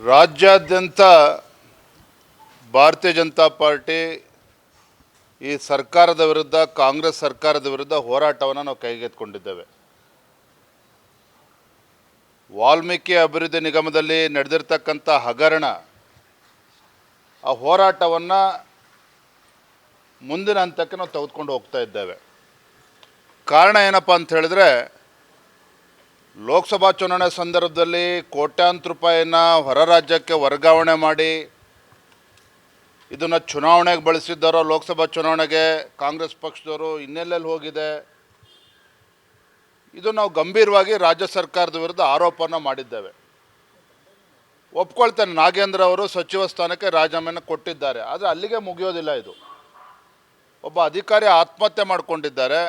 ರಾಜ್ಯಾದ್ಯಂತ ಭಾರತೀಯ ಜನತಾ ಪಾರ್ಟಿ ಈ ಸರ್ಕಾರದ ವಿರುದ್ಧ, ಕಾಂಗ್ರೆಸ್ ಸರ್ಕಾರದ ವಿರುದ್ಧ ಹೋರಾಟವನ್ನು ನಾವು ಕೈಗೆತ್ತಿಕೊಂಡಿದ್ದೇವೆ. ವಾಲ್ಮೀಕಿ ಅಭಿವೃದ್ಧಿ ನಿಗಮದಲ್ಲಿ ನಡೆದಿರ್ತಕ್ಕಂಥ ಹಗರಣ, ಆ ಹೋರಾಟವನ್ನು ಮುಂದಿನ ಹಂತಕ್ಕೆ ನಾವು ತೆಗೆದುಕೊಂಡು ಹೋಗ್ತಾ ಇದ್ದೇವೆ. ಕಾರಣ ಏನಪ್ಪ ಅಂತ ಹೇಳಿದ್ರೆ ಲೋಕಸಭಾ ಚುನಾವಣೆ ಸಂದರ್ಭದಲ್ಲಿ ಕೋಟ್ಯಾಂತರ ರೂಪಾಯಿನ ಹೊರ ರಾಜ್ಯಕ್ಕೆ ವರ್ಗಾವಣೆ ಮಾಡಿ, ಇದನ್ನು ಚುನಾವಣೆಗೆ ಬಳಸಿದ್ದಾರೋ ಲೋಕಸಭಾ ಚುನಾವಣೆಗೆ ಕಾಂಗ್ರೆಸ್ ಪಕ್ಷದವರು ಇನ್ನೆಲ್ಲೆಲ್ಲಿ ಹೋಗಿದೆ. ಇದು ನಾವು ಗಂಭೀರವಾಗಿ ರಾಜ್ಯ ಸರ್ಕಾರದ ವಿರುದ್ಧ ಆರೋಪನ ಮಾಡಿದ್ದೇವೆ. ಒಪ್ಕೊಳ್ತೇನೆ ನಾಗೇಂದ್ರ ಅವರು ಸಚಿವ ಸ್ಥಾನಕ್ಕೆ ರಾಜೀನಾಮೆ ಕೊಟ್ಟಿದ್ದಾರೆ, ಆದರೆ ಅಲ್ಲಿಗೆ ಮುಗಿಯೋದಿಲ್ಲ ಇದು. ಒಬ್ಬ ಅಧಿಕಾರಿ ಆತ್ಮಹತ್ಯೆ ಮಾಡಿಕೊಂಡಿದ್ದಾರೆ.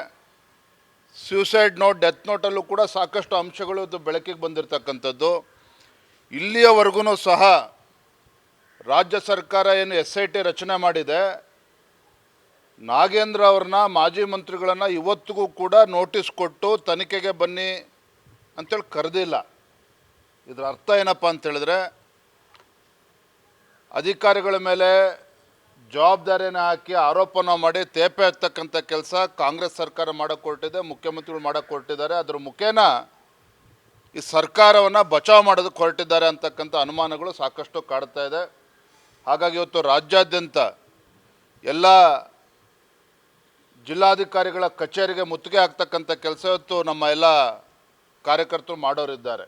ಸ್ಯೂಸೈಡ್ ನೋಟ್ ಡೆತ್ ನೋಟಲ್ಲೂ ಕೂಡ ಸಾಕಷ್ಟು ಅಂಶಗಳು ಬೆಳಕಿಗೆ ಬಂದಿರತಕ್ಕಂಥದ್ದು. ಇಲ್ಲಿಯವರೆಗೂ ಸಹ ರಾಜ್ಯ ಸರ್ಕಾರ ಏನು ಎಸ್ ಐ ಟಿ ರಚನೆ ಮಾಡಿದೆ. ನಾಗೇಂದ್ರ ಅವ್ರನ್ನ, ಮಾಜಿ ಮಂತ್ರಿಗಳನ್ನು ಇವತ್ತಿಗೂ ಕೂಡ ನೋಟಿಸ್ ಕೊಟ್ಟು ತನಿಖೆಗೆ ಬನ್ನಿ ಅಂತೇಳಿ ಕರೆದಿಲ್ಲ. ಇದರ ಅರ್ಥ ಏನಪ್ಪ ಅಂತೇಳಿದ್ರೆ ಅಧಿಕಾರಿಗಳ ಮೇಲೆ ಜವಾಬ್ದಾರಿಯನ್ನು ಹಾಕಿ ಆರೋಪನ ಮಾಡಿ ತೇಪೆ ಹತ್ತಕ್ಕಂಥ ಕೆಲಸ ಕಾಂಗ್ರೆಸ್ ಸರ್ಕಾರ ಮಾಡೋಕ್ಕೆ ಹೊರಟಿದೆ ಮುಖ್ಯಮಂತ್ರಿಗಳು ಮಾಡೋಕ್ಕೆ ಹೊರಟಿದ್ದಾರೆ ಅದ್ರ ಮುಖೇನ ಈ ಸರ್ಕಾರವನ್ನು ಬಚಾವ್ ಮಾಡೋದಕ್ಕೆ ಹೊರಟಿದ್ದಾರೆ ಅಂತಕ್ಕಂಥ ಅನುಮಾನಗಳು ಸಾಕಷ್ಟು ಕಾಡ್ತಾ ಇದೆ. ಹಾಗಾಗಿ ಇವತ್ತು ರಾಜ್ಯಾದ್ಯಂತ ಎಲ್ಲ ಜಿಲ್ಲಾಧಿಕಾರಿಗಳ ಕಚೇರಿಗೆ ಮುತ್ತಿಗೆ ಹಾಕ್ತಕ್ಕಂಥ ಕೆಲಸ ಇವತ್ತು ನಮ್ಮ ಎಲ್ಲ ಕಾರ್ಯಕರ್ತರು ಮಾಡೋರಿದ್ದಾರೆ.